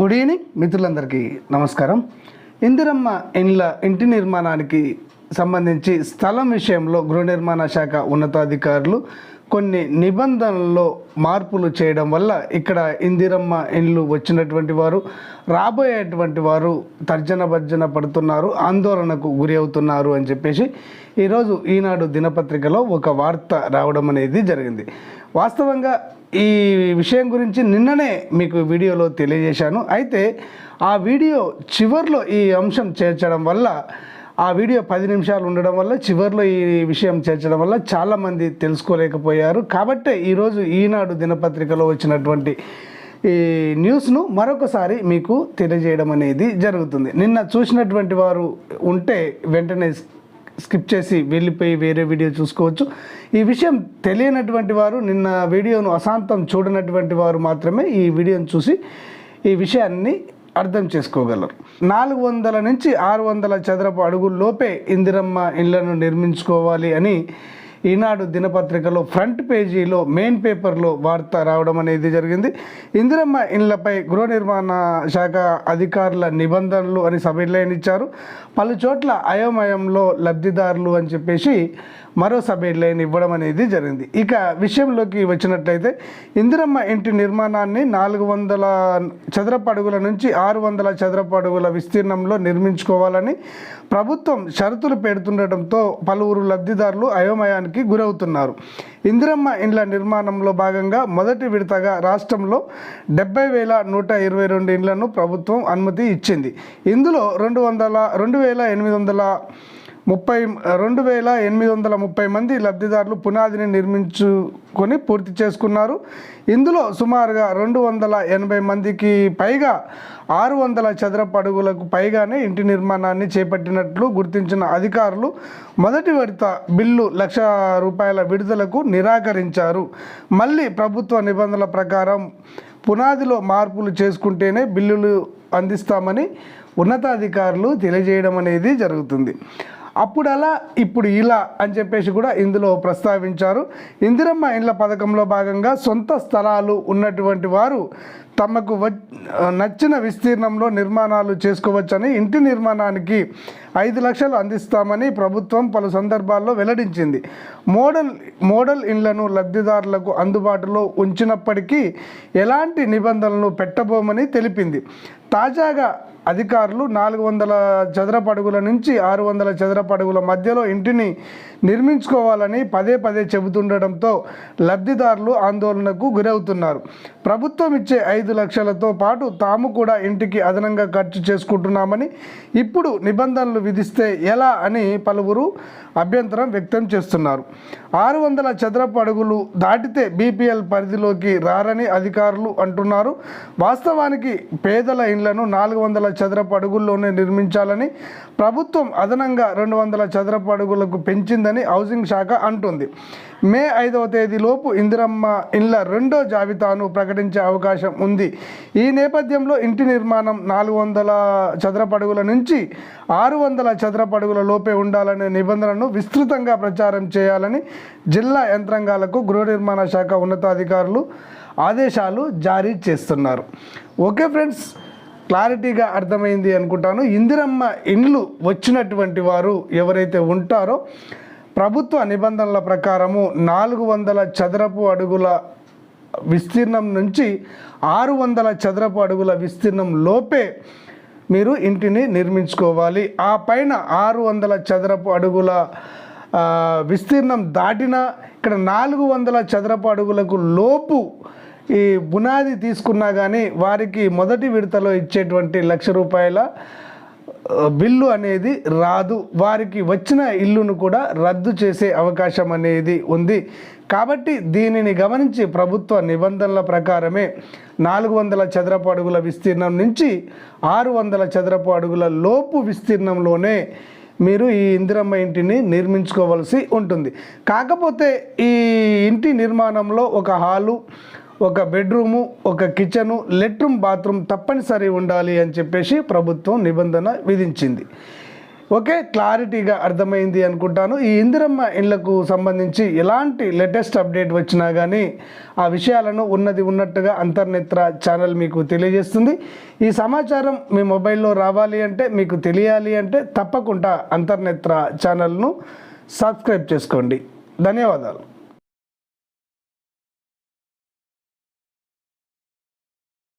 Good evening మిత్రులందరికీ నమస్కారం. ఇందిరమ్మ ఇండ్ల ఇంటి నిర్మాణానికి సంబంధించి స్థలం విషయంలో గృహ నిర్మాణ శాఖ ఉన్నతాధికారులు కొన్ని నిబంధనల్లో మార్పులు చేయడం వల్ల ఇక్కడ ఇందిరమ్మ ఇండ్లు వచ్చినటువంటి వారు రాబోయేటువంటి వారు తర్జన భర్జన పడుతున్నారు ఆందోళనకు గురి అవుతున్నారు అని చెప్పేసి ఈరోజు ఈనాడు దినపత్రికలో ఒక వార్త రావడం అనేది జరిగింది. వాస్తవంగా ఈ విషయం గురించి నిన్ననే మీకు వీడియోలో తెలియజేశాను. అయితే ఆ వీడియో చివర్లో ఈ అంశం చేర్చడం వల్ల ఆ వీడియో పది నిమిషాలు ఉండడం వల్ల చివర్లో ఈ విషయం చేర్చడం వల్ల చాలామంది తెలుసుకోలేకపోయారు. కాబట్టే ఈరోజు ఈనాడు దినపత్రికలో వచ్చినటువంటి ఈ న్యూస్ను మరొకసారి మీకు తెలియజేయడం అనేది జరుగుతుంది. నిన్న చూసినటువంటి వారు ఉంటే వెంటనే స్కిప్ చేసి వెళ్ళిపోయి వేరే వీడియో చూసుకోవచ్చు. ఈ విషయం తెలియనటువంటి వారు నిన్న వీడియోను అశాంతం చూడనటువంటి వారు మాత్రమే ఈ వీడియోను చూసి ఈ విషయాన్ని అర్థం చేసుకోగలరు. నాలుగు వందల నుంచి ఆరు వందల చదరపు అడుగుల్లోపే ఇందిరమ్మ ఇళ్ళను నిర్మించుకోవాలి అని ఈనాడు దినపత్రికలో ఫ్రంట్ పేజీలో మెయిన్ పేపర్లో వార్త రావడం అనేది జరిగింది. ఇందిరమ్మ ఇండ్లపై గృహ నిర్మాణ శాఖ అధికారుల నిబంధనలు అని సభ్యులైన ఇచ్చారు. పలు చోట్ల అయోమయంలో లబ్ధిదారులు అని చెప్పేసి మరో సబ్ లైన్ ఇవ్వడం అనేది జరిగింది. ఇక విషయంలోకి వచ్చినట్లయితే ఇందిరమ్మ ఇంటి నిర్మాణాన్ని నాలుగు వందల చదరపు అడుగుల నుంచి ఆరు వందల చదరపు అడుగుల విస్తీర్ణంలో నిర్మించుకోవాలని ప్రభుత్వం షరతులు పెడుతుండటంతో పలువురు లబ్ధిదారులు అయోమయానికి గురవుతున్నారు. ఇందిరమ్మ ఇండ్ల నిర్మాణంలో భాగంగా మొదటి విడతగా రాష్ట్రంలో డెబ్బై వేల నూట ఇరవై రెండు ఇండ్లను ప్రభుత్వం అనుమతి ఇచ్చింది. ఇందులో రెండు వందల రెండు వేల ఎనిమిది వందల ముప్పై రెండు వేల ఎనిమిది వందల ముప్పై మంది లబ్ధిదారులు పునాదిని నిర్మించుకొని పూర్తి చేసుకున్నారు. ఇందులో సుమారుగా రెండు వందల ఎనభై మందికి పైగా ఆరు వందల చదరపు అడుగులకు పైగానే ఇంటి నిర్మాణాన్ని చేపట్టినట్లు గుర్తించిన అధికారులు మొదటి విడత బిల్లు లక్ష రూపాయల విడుదలకు నిరాకరించారు. మళ్ళీ ప్రభుత్వ నిబంధనల ప్రకారం పునాదిలో మార్పులు చేసుకుంటేనే బిల్లులు అందిస్తామని ఉన్నతాధికారులు తెలియజేయడం అనేది జరుగుతుంది. అప్పుడు అలా ఇప్పుడు ఇలా అని చెప్పేసి కూడా ఇందులో ప్రస్తావించారు. ఇందిరమ్మ ఇండ్ల పథకంలో భాగంగా సొంత స్థలాలు ఉన్నటువంటి వారు తమకు వ నచ్చిన విస్తీర్ణంలో నిర్మాణాలు చేసుకోవచ్చని ఇంటి నిర్మాణానికి ఐదు లక్షలు అందిస్తామని ప్రభుత్వం పలు సందర్భాల్లో వెల్లడించింది. మోడల్ మోడల్ ఇండ్లను లబ్ధిదారులకు అందుబాటులో ఉంచినప్పటికీ ఎలాంటి నిబంధనలు పెట్టబోమని తెలిపింది. తాజాగా అధికారులు నాలుగు వందల చదరపు అడుగుల నుంచి ఆరు వందల చదరపు అడుగుల మధ్యలో ఇంటిని నిర్మించుకోవాలని పదే పదే చెబుతుండటంతో లబ్ధిదారులు ఆందోళనకు గురవుతున్నారు. ప్రభుత్వం ఇచ్చే ఐదు లక్షలతో పాటు తాము కూడా ఇంటికి అదనంగా ఖర్చు చేసుకుంటున్నామని ఇప్పుడు నిబంధనలు విధిస్తే ఎలా అని పలువురు అభ్యంతరం వ్యక్తం చేస్తున్నారు. ఆరు వందల చదరపు అడుగులు దాటితే బీపీఎల్ పరిధిలోకి రారని అధికారులు అంటున్నారు. వాస్తవానికి పేదల ఇండ్లను నాలుగు వందల చదరపు అడుగుల్లోనే నిర్మించాలని ప్రభుత్వం అదనంగా రెండు వందల చదరపు అడుగులకు పెంచిందని హౌసింగ్ శాఖ అంటుంది. మే ఐదవ తేదీలోపు ఇందిరమ్మ ఇండ్ల రెండో జాబితాను ప్రకటించే అవకాశం ఉంది. ఈ నేపథ్యంలో ఇంటి నిర్మాణం నాలుగు వందల చదరపడుగుల నుంచి ఆరు వందల చదరపడుగుల లోపే ఉండాలనే నిబంధనను విస్తృతంగా ప్రచారం చేయాలని జిల్లా యంత్రాంగాలకు గృహ నిర్మాణ శాఖ ఉన్నతాధికారులు ఆదేశాలు జారీ చేస్తున్నారు. ఓకే ఫ్రెండ్స్ క్లారిటీగా అర్థమైంది అనుకుంటాను. ఇందిరమ్మ ఇండ్లు వచ్చినటువంటి వారు ఎవరైతే ఉంటారో ప్రభుత్వ నిబంధనల ప్రకారము నాలుగు వందల చదరపు అడుగుల విస్తీర్ణం నుంచి ఆరు వందల చదరపు అడుగుల విస్తీర్ణం లోపే మీరు ఇంటిని నిర్మించుకోవాలి. ఆ పైన ఆరు వందల చదరపు అడుగుల విస్తీర్ణం దాటిన ఇక్కడ నాలుగు వందల చదరపు అడుగులకు లోపు ఈ బునాది తీసుకున్నా కానీ వారికి మొదటి విడతలో ఇచ్చేటువంటి లక్ష రూపాయల బిల్లు అనేది రాదు. వారికి వచ్చిన ఇల్లును కూడా రద్దు చేసే అవకాశం అనేది ఉంది. కాబట్టి దీనిని గమనించి ప్రభుత్వ నిబంధనల ప్రకారమే నాలుగు వందల చదరపు అడుగుల విస్తీర్ణం నుంచి ఆరు వందల చదరపు అడుగుల లోపు విస్తీర్ణంలోనే మీరు ఈ ఇందిరమ్మ ఇంటిని నిర్మించుకోవాల్సి ఉంటుంది. కాకపోతే ఈ ఇంటి నిర్మాణంలో ఒక హాలు ఒక బెడ్రూము ఒక కిచెను లెట్రూమ్ బాత్రూమ్ తప్పనిసరి ఉండాలి అని చెప్పేసి ప్రభుత్వం నిబంధన విధించింది. ఓకే క్లారిటీగా అర్థమైంది అనుకుంటాను. ఈ ఇందిరమ్మ ఇండ్లకు సంబంధించి ఎలాంటి లేటెస్ట్ అప్డేట్ వచ్చినా కానీ ఆ విషయాలను ఉన్నది ఉన్నట్టుగా అంతర్నేత్ర ఛానల్ మీకు తెలియజేస్తుంది. ఈ సమాచారం మీ మొబైల్లో రావాలి అంటే మీకు తెలియాలి అంటే తప్పకుండా అంతర్నేత్ర ఛానల్ను సబ్స్క్రైబ్ చేసుకోండి. ధన్యవాదాలు.